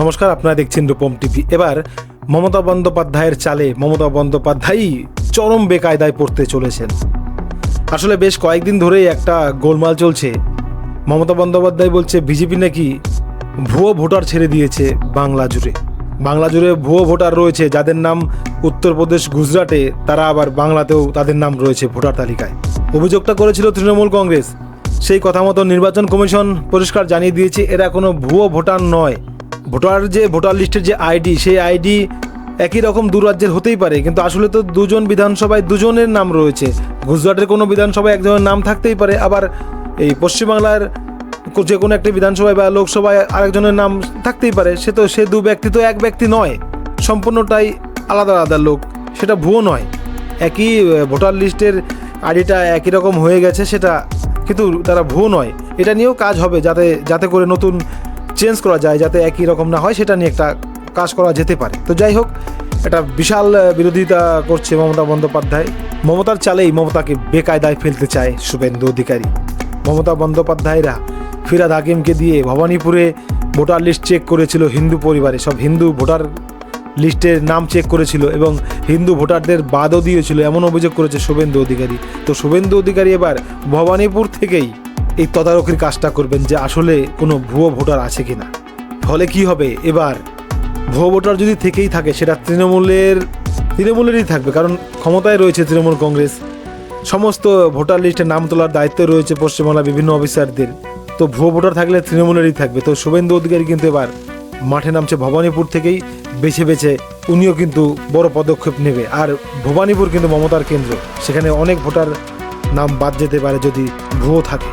নমস্কার, আপনারা দেখছেন রূপম টিভি। এবার মমতা বন্দ্যোপাধ্যায়ের চালে মমতা বন্দ্যোপাধ্যায়ই চরম বেকায়দায় পড়তে চলেছেন। আসলে বেশ কয়েকদিন ধরেই একটা গোলমাল চলছে। মমতা বন্দ্যোপাধ্যায় বলছে, বিজেপি নাকি ভুয়ো ভোটার ছেড়ে দিয়েছে বাংলা জুড়ে। বাংলা জুড়ে ভুয়ো ভোটার রয়েছে, যাদের নাম উত্তরপ্রদেশ গুজরাটে, তারা আবার বাংলাতেও তাদের নাম রয়েছে ভোটার তালিকায়। অভিযোগটা করেছিল তৃণমূল কংগ্রেস। সেই কথা মতো নির্বাচন কমিশন পরিষ্কার জানিয়ে দিয়েছে, এরা কোনো ভুয়ো ভোটার নয়। ভোটার যে ভোটার লিস্টের যে আইডি, সেই আইডি একই রকম দু রাজ্যের হতেই পারে। কিন্তু আসলে তো দুজন বিধানসভায় দুজনের নাম রয়েছে। গুজরাটের কোনো বিধানসভায় একজনের নাম থাকতেই পারে। আবার এই পশ্চিমবাংলার যে কোনো একটি বিধানসভায় বা লোকসভায় আরেকজনের নাম থাকতেই পারে। সে তো সে দু ব্যক্তি তো এক ব্যক্তি নয়। সম্পূর্ণটাই আলাদা আলাদা লোক। সেটা ভুয়ো নয়। একই ভোটার লিস্টের আইডিটা একই রকম হয়ে গেছে সেটা কিন্তু তারা ভুয়ো নয়। এটা নিয়েও কাজ হবে যাতে যাতে করে নতুন চেঞ্জ করা যায় যাতে একই রকম না হয়, সেটা নিয়ে একটা কাজ করা যেতে পারে। তো যাই হোক এটা বিশাল বিরোধিতা করছে মমতা বন্দ্যোপাধ্যায়। মমতার চালেই মমতাকে বেকায়দায় ফেলতে চায় শুভেন্দু অধিকারী। মমতা বন্দ্যোপাধ্যায়রা ফিরাদ হাকিমকে দিয়ে ভবানীপুরে ভোটার লিস্ট চেক করেছিল হিন্দু পরিবারে। সব হিন্দু ভোটার লিস্টের নাম চেক করেছিল এবং হিন্দু ভোটারদের বাদও দিয়েছিল। এমন অভিযোগ করেছে শুভেন্দু অধিকারী। তো শুভেন্দু অধিকারী এবার ভবানীপুর থেকেই এই তদারকির কাজটা করবেন যে আসলে কোনো ভুয়ো ভোটার আছে কি না ফলে কি হবে? এবার ভুয়ো ভোটার যদি থেকেই থাকে, সেটা তৃণমূলের, তৃণমূলেরই থাকবে। কারণ ক্ষমতায় রয়েছে তৃণমূল কংগ্রেস। সমস্ত ভোটার লিস্টে নাম তোলার দায়িত্ব রয়েছে পশ্চিমবাংলার বিভিন্ন অফিসারদের। তো ভুয়ো ভোটার থাকলে তৃণমূলেরই থাকবে। তো শুভেন্দু অধিকারী কিন্তু এবার মাঠে নামছে ভবানীপুর থেকেই। বেছে বেছে উনিও কিন্তু বড় পদক্ষেপ নেবে। আর ভবানীপুর কিন্তু মমতার কেন্দ্র। সেখানে অনেক ভোটার নাম বাদ যেতে পারে যদি ভুয়ো থাকে।